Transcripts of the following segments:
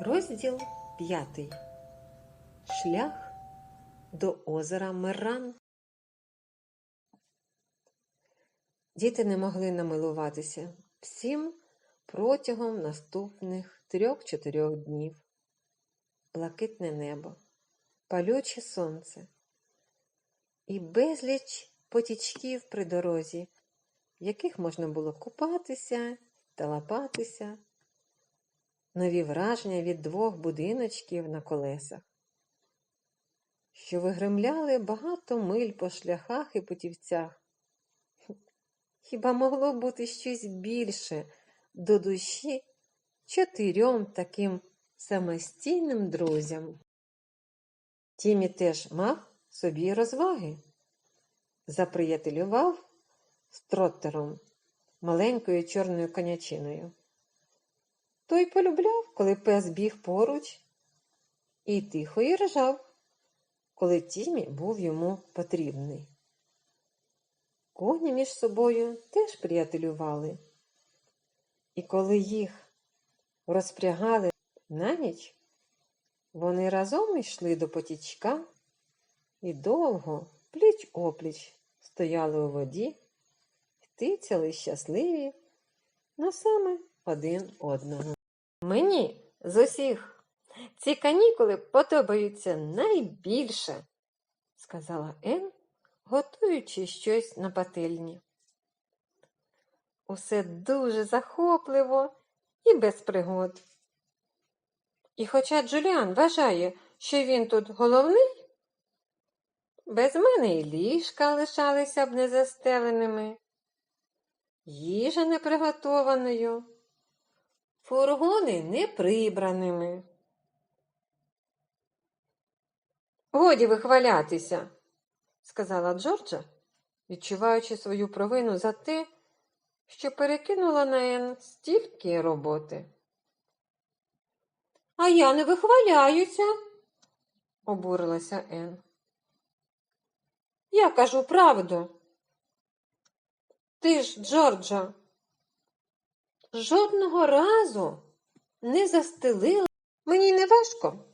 Розділ п'ятий. Шлях до озера Меран. Діти не могли намилуватися всім протягом наступних трьох-чотирьох днів. Блакитне небо, палюче сонце і безліч потічків при дорозі, в яких можна було купатися та лапатися нові враження від двох будиночків на колесах, що вигремляли багато миль по шляхах і путівцях. Хіба могло бути щось більше до душі чотирьом таким самостійним друзям? Тімі теж мав собі розваги, заприятелював з троттером, маленькою чорною конячиною. Той полюбляв, коли пес біг поруч, і тихо і ржав, коли Тімі був йому потрібний. Коні між собою теж приятелювали, і коли їх розпрягали на ніч, вони разом йшли до потічка і довго, пліч опліч, стояли у воді тицяли щасливі на саме один одного. Мені з усіх ці канікули подобаються найбільше, сказала Ен, готуючи щось на пательні. Усе дуже захопливо і без пригод. І хоча Джуліан вважає, що він тут головний, без мене і ліжка лишалися б незастеленими, їжа не приготованою фургони не прибраними. Годі вихвалятися, сказала Джорджа, відчуваючи свою провину за те, що перекинула на Ен стільки роботи. А я не вихваляюся, обурилася Ен. Я кажу правду. Ти ж, Джорджа, жодного разу не застелила. Мені не важко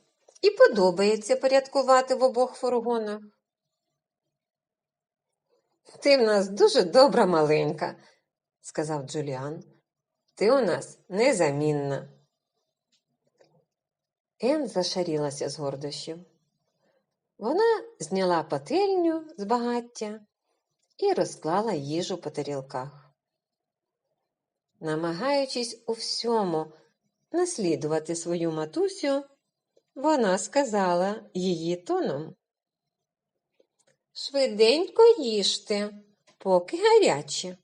і подобається порядкувати в обох фургонах. Ти в нас дуже добра маленька, сказав Джуліан. Ти у нас незамінна. Ен зашарілася з гордощів. Вона зняла пательню з багаття і розклала їжу по тарілках намагаючись у всьому наслідувати свою матусю, вона сказала її тоном. Швиденько їжте, поки гаряче.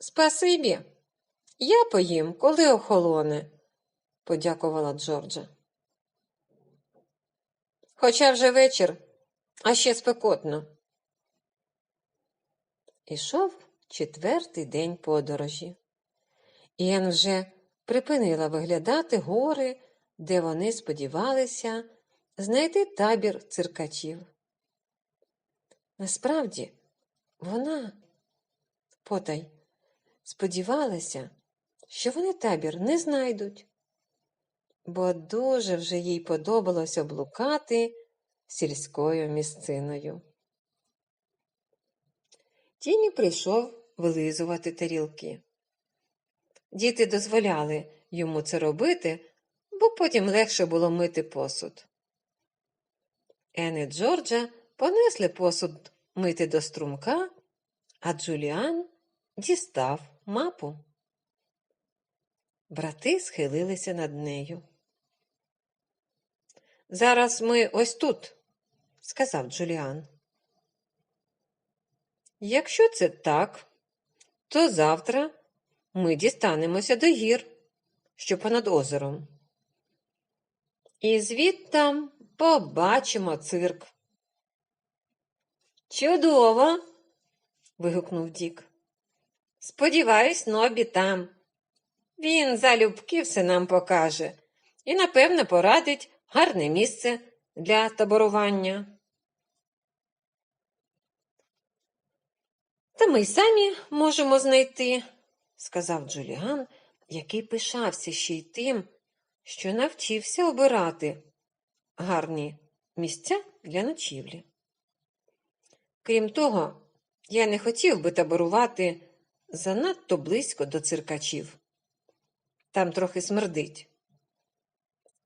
Спасибі, я поїм, коли охолоне, подякувала Джорджа. Хоча вже вечір, а ще спекотно. Ішов четвертий день подорожі. Іен вже припинила виглядати гори, де вони сподівалися знайти табір циркачів. Насправді, вона, потай, сподівалася, що вони табір не знайдуть, бо дуже вже їй подобалося облукати сільською місциною. Тімі прийшов вилизувати тарілки. Діти дозволяли йому це робити, бо потім легше було мити посуд. Ен і Джорджа понесли посуд мити до струмка, а Джуліан дістав мапу. Брати схилилися над нею. Зараз ми ось тут, сказав Джуліан. Якщо це так, то завтра ми дістанемося до гір, що понад озером. І звідтам побачимо цирк. Чудово. вигукнув Дік. Сподіваюсь, Нобі там. Він залюбки все нам покаже і, напевне, порадить гарне місце для таборування. Та ми й самі можемо знайти, сказав Джуліан, який пишався ще й тим, що навчився обирати гарні місця для ночівлі. Крім того, я не хотів би таборувати занадто близько до циркачів. Там трохи смердить.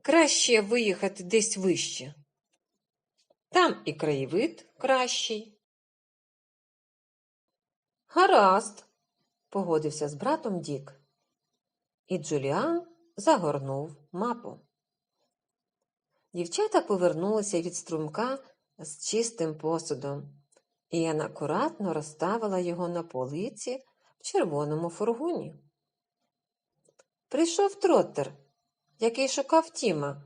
Краще виїхати десь вище. Там і краєвид кращий. Гаразд, погодився з братом Дік. І Джуліан загорнув мапу. Дівчата повернулися від струмка з чистим посудом, і Ян акуратно розставила його на полиці в червоному фургоні. Прийшов троттер, який шукав Тіма,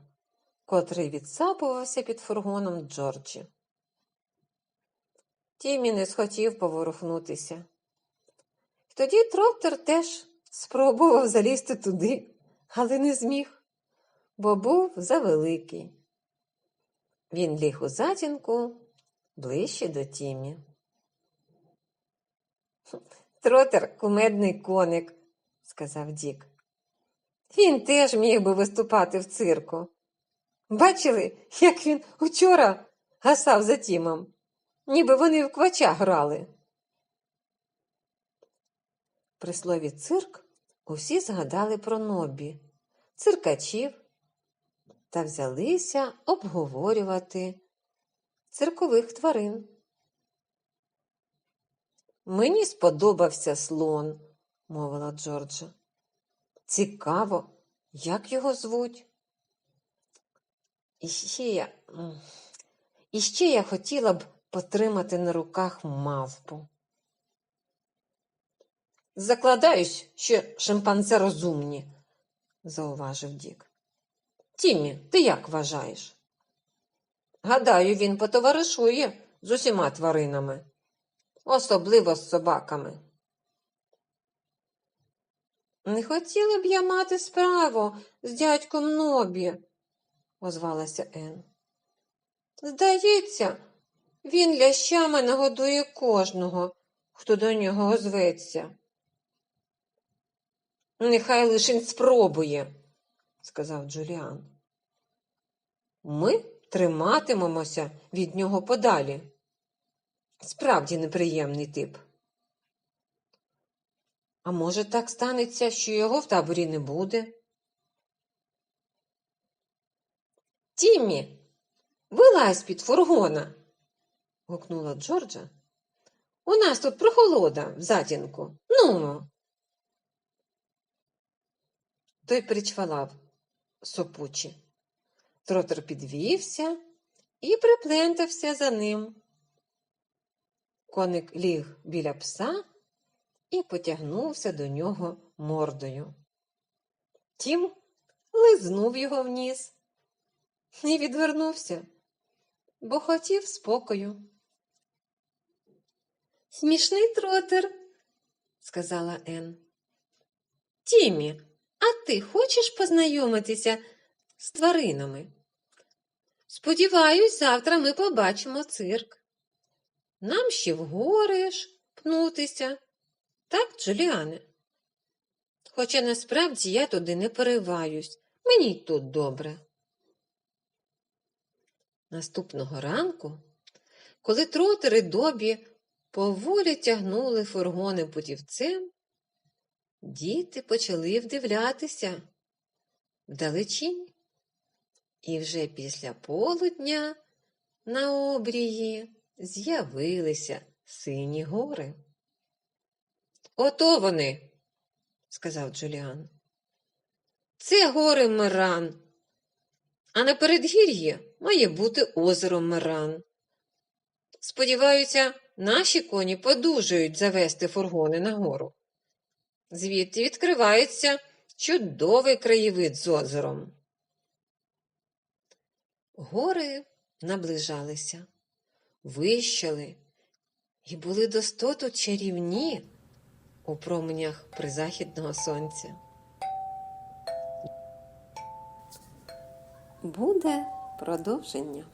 котрий відсапувався під фургоном Джорджі. Тімі не схотів поворухнутися. Тоді троттер теж спробував залізти туди, але не зміг, бо був завеликий. Він ліг у затінку ближче до Тімі. Тротер кумедний коник, сказав Дік. Він теж міг би виступати в цирку. Бачили, як він учора гасав за Тімом, ніби вони в квача грали. При слові цирк усі згадали про Нобі, циркачів та взялися обговорювати циркових тварин. Мені сподобався слон, мовила Джорджа. Цікаво, як його звуть? І ще я, і я хотіла б потримати на руках мавпу. Закладаюсь, що шимпанзе розумні, зауважив Дік. Тімі, ти як вважаєш? Гадаю, він потоваришує з усіма тваринами, особливо з собаками. Не хотіла б я мати справу з дядьком Нобі, озвалася Ен. Здається, він лящами нагодує кожного, хто до нього озветься. Нехай лишень спробує, сказав Джуліан. Ми триматимемося від нього подалі. Справді неприємний тип. А може, так станеться, що його в таборі не буде? Тіммі, вилазь під фургона, гукнула Джорджа. У нас тут прохолода в затінку. Ну. Той причвалав сопучі. Тротер підвівся і приплентався за ним. Коник ліг біля пса і потягнувся до нього мордою. Тім лизнув його вниз і відвернувся, бо хотів спокою. Смішний тротер, сказала Ен. Тімі, а ти хочеш познайомитися з тваринами? Сподіваюсь, завтра ми побачимо цирк. Нам ще в гори ж пнутися. Так, Джуліане? Хоча насправді я туди не переваюсь, мені й тут добре. Наступного ранку, коли тротери добі поволі тягнули фургони путівцем, діти почали вдивлятися вдалечінь. І вже після полудня на обрії з'явилися сині гори. Ото вони, сказав Джуліан. Це гори Меран, а на передгір'ї має бути озеро Меран. Сподіваюся, наші коні подужають завести фургони на гору. Звідти відкривається чудовий краєвид з озером. Гори наближалися, вищали і були достоту чарівні у променях призахідного сонця. Буде продовження.